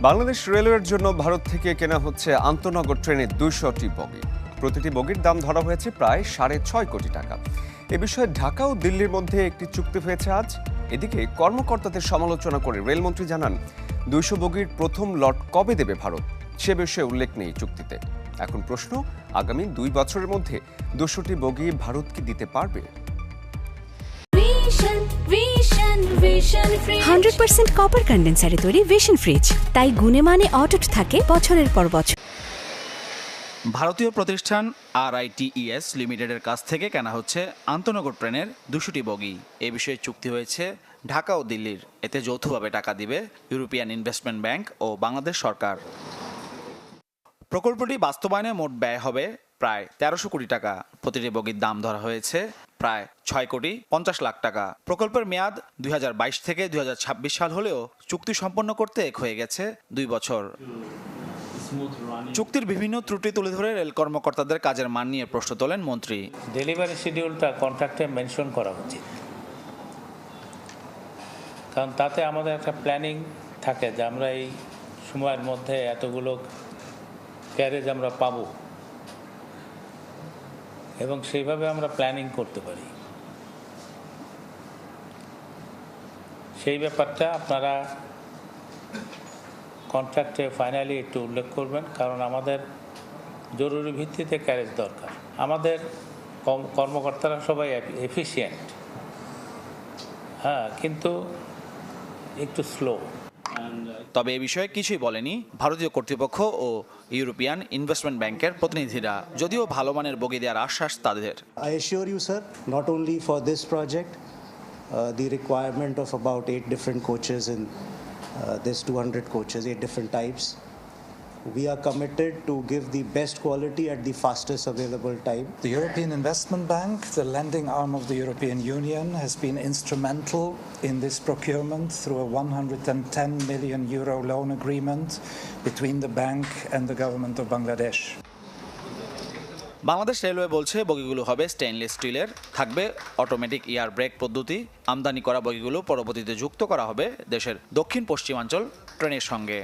বাংলাদেশ রেলওয়ের জন্য ভারত থেকে কেনা হচ্ছে আন্তনগর ট্রেনের দুইশোটি বগি। প্রতিটি বগির দাম ধরা হয়েছে প্রায় সাড়ে ছয় কোটি টাকা। এ বিষয়ে ঢাকা ও দিল্লির মধ্যে একটি চুক্তি হয়েছে আজ। এদিকে কর্মকর্তাদের সমালোচনা করে রেলমন্ত্রী জানান, দুইশো বগির প্রথম লট কবে দেবে ভারত? সে বিষয়ে উল্লেখ নেই চুক্তিতে। এখন প্রশ্ন, আগামী দুই বছরের মধ্যে দুশোটি বগি ভারত কি দিতে পারবে? হান্ড্রেড পার্সেন্ট কপার কন্ডেন্সারে তৈরি ভিশন ফ্রিজ তাই গুণে মানে অটুট থাকে বছরের পর বছর। ভারতীয় প্রতিষ্ঠান আর আরআইটিইএস লিমিটেডের কাছ থেকে কেনা হচ্ছে আন্তনগর ট্রেনের দুশোটি বগি। এ বিষয়ে চুক্তি হয়েছে ঢাকা ও দিল্লির। এতে যৌথভাবে টাকা দিবে ইউরোপিয়ান ইনভেস্টমেন্ট ব্যাংক ও বাংলাদেশ সরকার। প্রকল্পটি বাস্তবায়নে মোট ব্যয় হবে প্রায় তেরোশো কোটি টাকা। প্রতিটি বগির দাম ধরা হয়েছে প্রায় ছয় কোটি পঞ্চাশ লাখ টাকা। প্রকল্পের মেয়াদ দু হাজার বাইশ থেকে দু হাজার ছাব্বিশ সাল হলেও চুক্তি সম্পন্ন করতে এক হয়ে গেছে দুই বছর। চুক্তির বিভিন্ন ত্রুটি তুলে ধরে রেল কর্মকর্তাদের কাজের মান নিয়ে প্রশ্ন তোলেন মন্ত্রী। ডেলিভারি শিডিউলটা কন্ট্রাক্টে মেনশন করা উচিত। কারণ তাতে আমাদের একটা প্ল্যানিং থাকে যে আমরা এই সময়ের মধ্যে এতগুলো ক্যারেজ আমরা পাবো। এবং সেইভাবে আমরা প্ল্যানিং করতে পারি। সেই ব্যাপারটা আপনারা কন্ট্রাক্টে ফাইনালি একটু উল্লেখ করবেন, কারণ আমাদের জরুরি ভিত্তিতে ক্যারেজ দরকার। আমাদের কর্মকর্তারা সবাই এফিসিয়েন্ট হ্যাঁ কিন্তু একটু স্লো তবে এ বিষয়ে কিছুই বলেনি ভারতীয় কর্তৃপক্ষ ও ইউরোপিয়ান ইনভেস্টমেন্ট ব্যাংকের প্রতিনিধিরা যদিও ভালো মানের বগি দেওয়ার আশ্বাস তাদের I assure you, sir, not only for this project, uh, the requirement of about eight different coaches in uh, this 200 coaches, eight different types. We are committed to give the best quality at the fastest available time. The European Investment Bank, the lending arm of the European Union, has been instrumental in this procurement through a 110 million euro loan agreement between the bank and the government of Bangladesh. Bangladesh railway বলছে বগিগুলো হবে stainless স্টিলের থাকবে automatic ইয়ার break পদ্ধতি আমদানি করা বগিগুলো পরবর্তীতে যুক্ত করা হবে দেশের দক্ষিণ পশ্চিমাঞ্চল ট্রেনের সঙ্গে